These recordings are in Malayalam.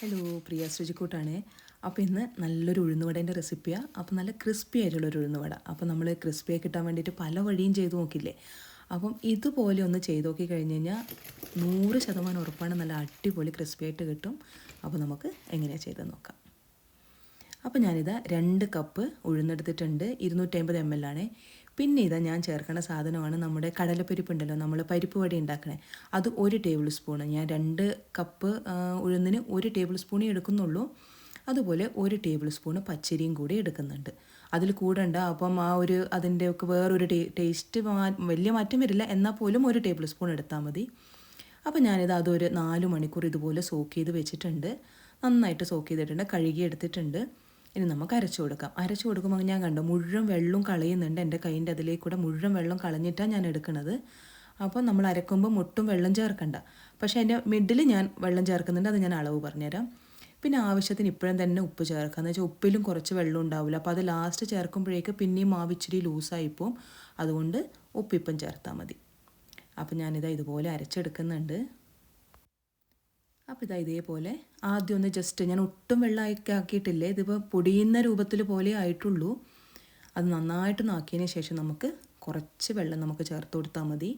ഹലോ പ്രിയ ശ്രുചിക്കൂട്ടാണ് അപ്പോൾ ഇന്ന് നല്ലൊരു ഉഴുന്നുവടേന്റെ റെസിപ്പിയാണ് അപ്പോൾ നല്ല ക്രിസ്പി ആയിട്ടുള്ളൊരു ഉഴുന്നുവട. അപ്പോൾ നമ്മൾ ക്രിസ്പിയായി കിട്ടാൻ വേണ്ടിയിട്ട് പല വഴിയും ചെയ്തു നോക്കില്ലേ അപ്പം ഇതുപോലെ ഒന്ന് ചെയ്തു നോക്കി കഴിഞ്ഞ് കഴിഞ്ഞാൽ നൂറ് ശതമാനം ഉറപ്പാണ് നല്ല അടിപൊളി ക്രിസ്പി ആയിട്ട് കിട്ടും. അപ്പോൾ നമുക്ക് എങ്ങനെയാണ് ചെയ്ത് നോക്കാം. അപ്പോൾ ഞാനിത് രണ്ട് കപ്പ് ഉഴുന്നെടുത്തിട്ടുണ്ട്. ഇരുന്നൂറ്റമ്പത് എം എൽ ആണ്. പിന്നെ ഇതാ ഞാൻ ചേർക്കേണ്ട സാധനമാണ് നമ്മുടെ കടലപ്പരിപ്പ് ഉണ്ടല്ലോ നമ്മൾ പരിപ്പ് വടി ഉണ്ടാക്കണേ അത് ഒരു ടേബിൾ സ്പൂണ്. ഞാൻ രണ്ട് കപ്പ് ഉഴുന്നിന് ഒരു ടേബിൾ സ്പൂണേ എടുക്കുന്നുള്ളൂ. അതുപോലെ ഒരു ടേബിൾ സ്പൂണ് പച്ചരിയും കൂടി എടുക്കുന്നുണ്ട്. അതിൽ കൂടണ്ട അപ്പം ആ ഒരു അതിന്റെ ഒക്കെ വേറൊരു ടേ ടേസ്റ്റ് വലിയ മാറ്റം വരില്ല. എന്നാൽ പോലും ഒരു ടേബിൾ സ്പൂൺ എടുത്താൽ മതി. അപ്പോൾ ഞാനിത് അതൊരു നാല് മണിക്കൂർ ഇതുപോലെ സോക്ക് ചെയ്ത് വെച്ചിട്ടുണ്ട്. നന്നായിട്ട് സോക്ക് ചെയ്തിട്ടുണ്ട് കഴുകി എടുത്തിട്ടുണ്ട് ഇനി നമുക്ക് അരച്ചു കൊടുക്കാം. അരച്ചു കൊടുക്കുമ്പോൾ ഞാൻ കണ്ടു മുഴുവൻ വെള്ളം കളയുന്നുണ്ട് എന്റെ കൈന്റെ അതിലേക്ക് കൂടെ മുഴുവൻ വെള്ളം കളഞ്ഞിട്ടാണ് ഞാൻ എടുക്കുന്നത്. അപ്പോൾ നമ്മൾ അരക്കുമ്പോൾ മുട്ടും വെള്ളം ചേർക്കണ്ട. പക്ഷേ അതിന്റെ മിഡിൽ ഞാൻ വെള്ളം ചേർക്കുന്നുണ്ട്. അത് ഞാൻ അളവ് പറഞ്ഞുതരാം. പിന്നെ ആവശ്യത്തിന് ഇപ്പോഴും തന്നെ ഉപ്പ് ചേർക്കുക. എന്ന് വെച്ചാൽ ഉപ്പിലും കുറച്ച് വെള്ളം ഉണ്ടാവില്ല. അപ്പോൾ അത് ലാസ്റ്റ് ചേർക്കുമ്പോഴേക്ക് പിന്നെയും മാവ് ഇച്ചിരി ലൂസായി പോവും. അതുകൊണ്ട് ഉപ്പിപ്പം ചേർത്താൽ മതി. അപ്പോൾ ഞാനിതാ ഇതുപോലെ അരച്ചെടുക്കുന്നുണ്ട്. അപ്പോൾ ഇതാ ഇതേപോലെ ആദ്യം ഒന്ന് ജസ്റ്റ് ഞാൻ ഒട്ടും വെള്ളമൊക്കെ ആക്കിയിട്ടില്ലേ. ഇതിപ്പോൾ പൊടിയുന്ന രൂപത്തിൽ പോലെ ആയിട്ടുള്ളൂ. അത് നന്നായിട്ട് നാക്കിയതിന് ശേഷം നമുക്ക് കുറച്ച് വെള്ളം നമുക്ക് ചേർത്ത് കൊടുത്താൽ മതി.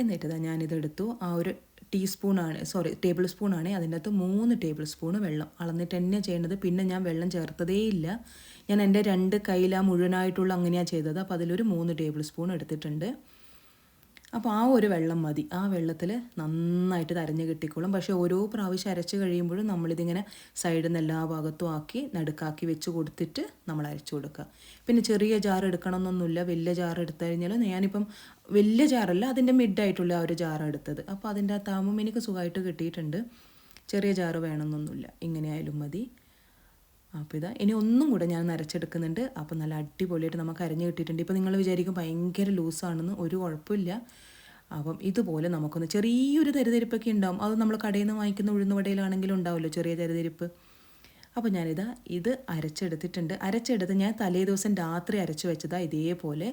എന്നിട്ട് ഞാനിതെടുത്തു ആ ഒരു ടീസ്പൂണാണ് സോറി ടേബിൾ സ്പൂണാണ് അതിന്റെ അകത്ത് മൂന്ന് ടേബിൾ സ്പൂൺ വെള്ളം അളന്നിട്ട് തന്നെ ചെയ്യേണ്ടത്. പിന്നെ ഞാൻ വെള്ളം ചേർത്തതേ ഇല്ല. ഞാൻ എന്റെ രണ്ട് കയ്യിൽ മുഴുവനായിട്ടുള്ള അങ്ങനെയാണ് ചെയ്തത്. അപ്പോൾ അതിലൊരു മൂന്ന് ടേബിൾ സ്പൂൺ എടുത്തിട്ടുണ്ട്. അപ്പോൾ ആ ഒരു വെള്ളം മതി. ആ വെള്ളത്തിൽ നന്നായിട്ട് തരഞ്ഞ് കിട്ടിക്കോളും. പക്ഷേ ഓരോ പ്രാവശ്യം അരച്ച് കഴിയുമ്പോഴും നമ്മളിതിങ്ങനെ സൈഡിൽ നിന്ന് എല്ലാ ഭാഗത്തും ആക്കി നടുക്കാക്കി വെച്ച് കൊടുത്തിട്ട് നമ്മൾ അരച്ചു കൊടുക്കുക. പിന്നെ ചെറിയ ജാർ എടുക്കണമെന്നൊന്നുമില്ല. വലിയ ജാർ എടുത്തു കഴിഞ്ഞാൽ ഞാനിപ്പം വലിയ ജാറല്ല അതിന്റെ മിഡായിട്ടുള്ള ആ ഒരു ജാർ എടുത്തത്. അപ്പോൾ അതിന്റെ അകത്താകുമ്പം എനിക്ക് സുഖമായിട്ട് കിട്ടിയിട്ടുണ്ട്. ചെറിയ ജാറ് വേണമെന്നൊന്നുമില്ല. ഇങ്ങനെയായാലും മതി. അപ്പോൾ ഇതാ ഇനി ഒന്നും കൂടെ ഞാൻ നരച്ചെടുക്കുന്നുണ്ട്. അപ്പോൾ നല്ല അടിപൊളിയായിട്ട് നമുക്ക് അരഞ്ഞ് കിട്ടിയിട്ടുണ്ട്. ഇപ്പോൾ നിങ്ങൾ വിചാരിക്കും ഭയങ്കര ലൂസാണെന്ന് ഒരു കുഴപ്പമില്ല. അപ്പം ഇതുപോലെ നമുക്കൊന്ന് ചെറിയൊരു തരിതരിപ്പൊക്കെ ഉണ്ടാവും. അത് നമ്മൾ കടയിൽ നിന്ന് വാങ്ങിക്കുന്ന ഉഴുന്നുവടയിലാണെങ്കിലും ഉണ്ടാവുമല്ലോ ചെറിയ തരിതരിപ്പ്. അപ്പോൾ ഞാനിതാ ഇത് അരച്ചെടുത്തിട്ടുണ്ട്. അരച്ചെടുത്ത് ഞാൻ തലേ ദിവസം രാത്രി അരച്ച് വെച്ചതാ ഇതേപോലെ.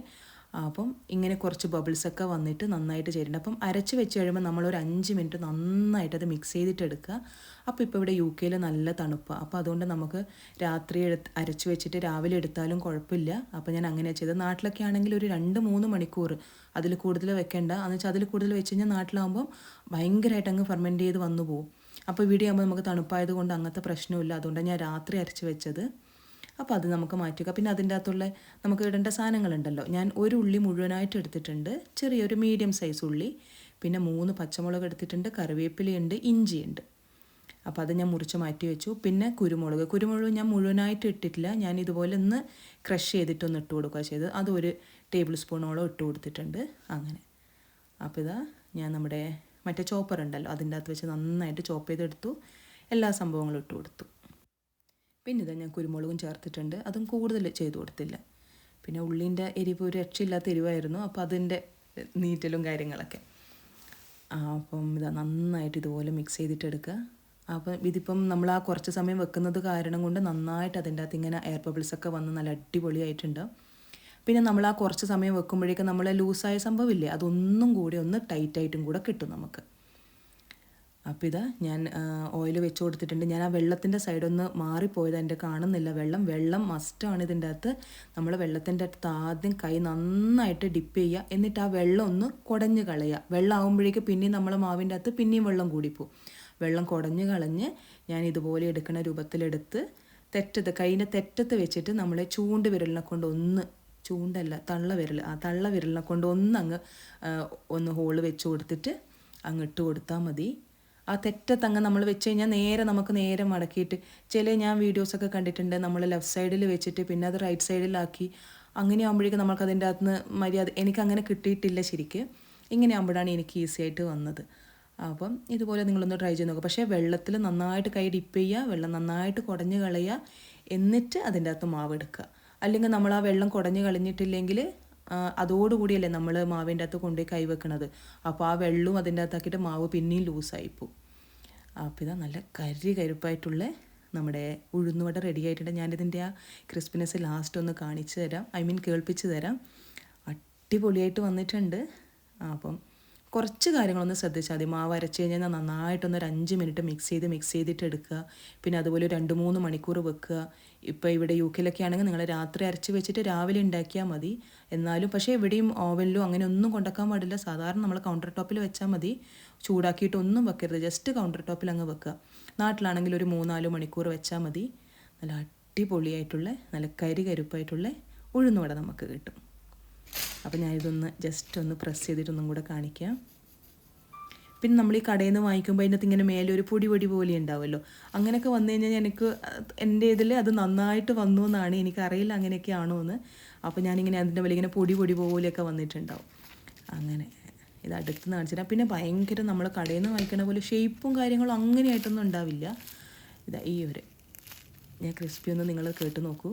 അപ്പം ഇങ്ങനെ കുറച്ച് ബബിൾസൊക്കെ വന്നിട്ട് നന്നായിട്ട് ചേരുന്നുണ്ട്. അപ്പം അരച്ച് വെച്ച് കഴിയുമ്പോൾ നമ്മളൊരു അഞ്ച് മിനിറ്റ് നന്നായിട്ട് അത് മിക്സ് ചെയ്തിട്ട് എടുക്കുക അപ്പോൾ ഇപ്പോൾ ഇവിടെ യു കെയിൽ നല്ല തണുപ്പാണ് അപ്പോൾ അതുകൊണ്ട് നമുക്ക് രാത്രി എടുത്ത് അരച്ച് വെച്ചിട്ട് രാവിലെ എടുത്താലും കുഴപ്പമില്ല. അപ്പോൾ ഞാൻ അങ്ങനെ ചെയ്തത്. നാട്ടിലൊക്കെ ആണെങ്കിൽ ഒരു രണ്ട് മൂന്ന് മണിക്കൂർ അതിൽ കൂടുതൽ വെക്കേണ്ട. എന്ന് വെച്ചാൽ അതിൽ കൂടുതൽ വെച്ച് കഴിഞ്ഞാൽ നാട്ടിലാകുമ്പം ഭയങ്കരമായിട്ട് അങ്ങ് ഫെർമെന്റ് ചെയ്ത് വന്നു പോകും അപ്പോൾ ഇവിടെ ആകുമ്പോൾ നമുക്ക് തണുപ്പായത് കൊണ്ട് അങ്ങനത്തെ പ്രശ്നമില്ല. അതുകൊണ്ടാണ് ഞാൻ രാത്രി അരച്ച് വെച്ചത്. അപ്പോൾ അത് നമുക്ക് മാറ്റുക പിന്നെ അതിന്റെ അകത്തുള്ള നമുക്ക് ഇടേണ്ട സാധനങ്ങളുണ്ടല്ലോ. ഞാൻ ഒരു ഉള്ളി മുഴുവനായിട്ട് എടുത്തിട്ടുണ്ട്. ചെറിയൊരു മീഡിയം സൈസ് ഉള്ളി. പിന്നെ മൂന്ന് പച്ചമുളക് എടുത്തിട്ടുണ്ട്. കറിവേപ്പിലയുണ്ട്. ഇഞ്ചിയുണ്ട്. അപ്പോൾ അത് ഞാൻ മുറിച്ച് മാറ്റി വെച്ചു. പിന്നെ കുരുമുളക്. കുരുമുളക് ഞാൻ മുഴുവനായിട്ട് ഇട്ടിട്ടില്ല. ഞാൻ ഇതുപോലെ ഒന്ന് ക്രഷ് ചെയ്തിട്ടൊന്ന് ഇട്ട് കൊടുക്കുക ചെയ്ത് അത് ഒരു ടേബിൾ സ്പൂണോളം ഇട്ട് കൊടുത്തിട്ടുണ്ട്. അങ്ങനെ. അപ്പോൾ ഇതാ ഞാൻ നമ്മുടെ മറ്റേ ചോപ്പർ ഉണ്ടല്ലോ. അതിന്റെ അകത്ത് വെച്ച് നന്നായിട്ട് ചോപ്പ് ചെയ്തെടുത്തു. എല്ലാ സംഭവങ്ങളും ഇട്ട് കൊടുത്തു. പിന്നെ ഇതാ ഞാൻ കുരുമുളകും ചേർത്തിട്ടുണ്ട്. അതും കൂടുതൽ ചെയ്തു കൊടുത്തില്ല. പിന്നെ ഉള്ളിന്റെ എരിവ് ഒരു രക്ഷയില്ലാത്ത എരിവായിരുന്നു. അപ്പോൾ അതിന്റെ നീറ്റലും കാര്യങ്ങളൊക്കെ. അപ്പം ഇതാ നന്നായിട്ട് ഇതുപോലെ മിക്സ് ചെയ്തിട്ടെടുക്കുക അപ്പം ഇതിപ്പം നമ്മൾ ആ കുറച്ച് സമയം വെക്കുന്നത് കാരണം കൊണ്ട് നന്നായിട്ട് അതിന്റെ അകത്ത് ഇങ്ങനെ എയർ ബബിൾസൊക്കെ വന്ന് നല്ല അടിപൊളിയായിട്ടുണ്ട് പിന്നെ നമ്മൾ ആ കുറച്ച് സമയം വെക്കുമ്പോഴേക്കും നമ്മളെ ലൂസായ സംഭവമില്ലേ അതൊന്നും കൂടി ഒന്ന് ടൈറ്റായിട്ടും കൂടെ കിട്ടും നമുക്ക്. അപ്പോൾ ഇത് ഞാൻ ഓയിൽ വെച്ച് കൊടുത്തിട്ടുണ്ട്. ഞാൻ ആ വെള്ളത്തിന്റെ സൈഡൊന്ന് മാറിപ്പോയത്. എന്റെ കാണുന്നില്ല വെള്ളം. വെള്ളം മസ്റ്റാണ് ഇതിന്റെ അകത്ത്. നമ്മൾ വെള്ളത്തിന്റെ അടുത്ത് ആദ്യം കൈ നന്നായിട്ട് ഡിപ്പ് ചെയ്യുക. എന്നിട്ട് ആ വെള്ളം ഒന്ന് കുടഞ്ഞ് കളയുക. വെള്ളം ആകുമ്പോഴേക്ക് പിന്നെയും നമ്മൾ മാവിന്റെ അകത്ത് പിന്നെയും വെള്ളം കൂടിപ്പോവും. വെള്ളം കുടഞ്ഞ് കളഞ്ഞ് ഞാൻ ഇതുപോലെ എടുക്കുന്ന രൂപത്തിലെടുത്ത് തെറ്റത്ത് കൈയിന്റെ തെറ്റത്ത് വെച്ചിട്ട് നമ്മൾ ചൂണ്ട് വിരലിനെ കൊണ്ട് ഒന്ന് ചൂണ്ടല്ല തള്ള വിരൽ ആ തള്ള വിരലിനെ കൊണ്ട് ഒന്ന് അങ്ങ് ഒന്ന് ഹോൾ വെച്ച് കൊടുത്തിട്ട് അങ്ങ് ഇട്ട് കൊടുത്താൽ മതി. ആ തെറ്റത്തങ്ങ് നമ്മൾ വെച്ച് കഴിഞ്ഞാൽ നേരെ നമുക്ക് നേരെ മടക്കിയിട്ട്. ചില ഞാൻ വീഡിയോസൊക്കെ കണ്ടിട്ടുണ്ട്. നമ്മൾ ലെഫ്റ്റ് സൈഡിൽ വെച്ചിട്ട് പിന്നെ അത് റൈറ്റ് സൈഡിലാക്കി അങ്ങനെ ആകുമ്പോഴേക്കും നമുക്ക് അതിന്റെ അകത്ത് നിന്ന് മര്യാദ എനിക്ക് അങ്ങനെ കിട്ടിയിട്ടില്ല ശരിക്ക്. ഇങ്ങനെ ആകുമ്പോഴാണ് എനിക്ക് ഈസി ആയിട്ട് വന്നത്. അപ്പം ഇതുപോലെ നിങ്ങളൊന്ന് ട്രൈ ചെയ്ത് നോക്കുക പക്ഷേ വെള്ളത്തിൽ നന്നായിട്ട് കൈ ഡിപ്പ് ചെയ്യുക വെള്ളം നന്നായിട്ട് കുടഞ്ഞ് കളയുക എന്നിട്ട് അതിന്റെ അകത്ത് മാവ് എടുക്കുക. അല്ലെങ്കിൽ നമ്മൾ ആ വെള്ളം കുടഞ്ഞ് കളഞ്ഞിട്ടില്ലെങ്കിൽ അതോടുകൂടിയല്ലേ നമ്മൾ മാവിന്റെ അകത്ത് കൊണ്ടുപോയി കൈ വെക്കണത്. അപ്പോൾ ആ വെള്ളവും അതിന്റെ അകത്താക്കിയിട്ട് മാവ് പിന്നെയും ലൂസായി പോവും അപ്പോൾ ഇതാ നല്ല കരി കരുപ്പായിട്ടുള്ള നമ്മുടെ ഉഴുന്നുവട റെഡി ആയിട്ടുണ്ട്. ഞാനിതിന്റെ ആ ക്രിസ്പിനെസ് ലാസ്റ്റ് ഒന്ന് കാണിച്ചു തരാം. ഐ മീൻ കേൾപ്പിച്ച് തരാം. അടിപൊളിയായിട്ട് വന്നിട്ടുണ്ട്. അപ്പം കുറച്ച് കാര്യങ്ങളൊന്ന് ശ്രദ്ധിച്ചാൽ മതി. മാവ് അരച്ച് കഴിഞ്ഞാൽ നന്നായിട്ടൊന്ന് ഒരു അഞ്ച് മിനിറ്റ് മിക്സ് ചെയ്ത് മിക്സ് ചെയ്തിട്ട് എടുക്കുക. പിന്നെ അതുപോലെ രണ്ട് മൂന്ന് മണിക്കൂർ വെക്കുക. ഇപ്പോൾ ഇവിടെ യു കെയിലൊക്കെ ആണെങ്കിൽ നിങ്ങൾ രാത്രി അരച്ച് വെച്ചിട്ട് രാവിലെ ഉണ്ടാക്കിയാൽ മതി. എന്നാലും പക്ഷേ എവിടെയും ഓവനിലും അങ്ങനെ ഒന്നും കൊണ്ടാക്കാൻ പാടില്ല. സാധാരണ നമ്മൾ കൗണ്ടർ ടോപ്പിൽ വെച്ചാൽ മതി. ചൂടാക്കിയിട്ട് ഒന്നും വെക്കരുത്. ജസ്റ്റ് കൗണ്ടർ ടോപ്പിൽ അങ്ങ് വെക്കുക. നാട്ടിലാണെങ്കിൽ ഒരു മൂന്നാൽ മണിക്കൂർ വെച്ചാൽ മതി. നല്ല അടിപൊളിയായിട്ടുള്ള നല്ല കരി കരുപ്പായിട്ടുള്ള ഉഴുന്നുവട നമുക്ക് കിട്ടും. അപ്പോൾ ഞാനിതൊന്ന് ജസ്റ്റ് ഒന്ന് പ്രസ് ചെയ്തിട്ടൊന്നും കൂടെ കാണിക്കാം. പിന്നെ നമ്മൾ ഈ കടയിൽ നിന്ന് വാങ്ങിക്കുമ്പോൾ അതിനകത്ത് ഇങ്ങനെ മേലെ ഒരു പൊടി പൊടി പോലെ ഉണ്ടാവുമല്ലോ അങ്ങനെയൊക്കെ വന്നു കഴിഞ്ഞാൽ എനിക്ക് എന്റെ ഇതിൽ അത് നന്നായിട്ട് വന്നു എന്നാണ് എനിക്കറിയില്ല അങ്ങനെയൊക്കെ ആണോ എന്ന്. അപ്പോൾ ഞാനിങ്ങനെ അതിന്റെ മേലെ ഇങ്ങനെ പൊടി പൊടി പോലെയൊക്കെ വന്നിട്ടുണ്ടാവും. അങ്ങനെ ഇത് അടുത്ത് കാണിച്ചിട്ട് പിന്നെ ഭയങ്കര നമ്മൾ കടയിൽ നിന്ന് വാങ്ങിക്കണ പോലെ ഷേപ്പും കാര്യങ്ങളും അങ്ങനെയായിട്ടൊന്നും ഉണ്ടാവില്ല. ഇതാ ഈ ഒരു ഞാൻ ക്രിസ്പി ഒന്ന് നിങ്ങൾ കേട്ട് നോക്കൂ.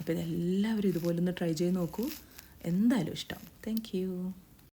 അപ്പോൾ ഇതെല്ലാവരും ഇതുപോലെ ഒന്ന് ട്രൈ ചെയ്ത് നോക്കൂ. എന്തായാലും ഇഷ്ടം. താങ്ക്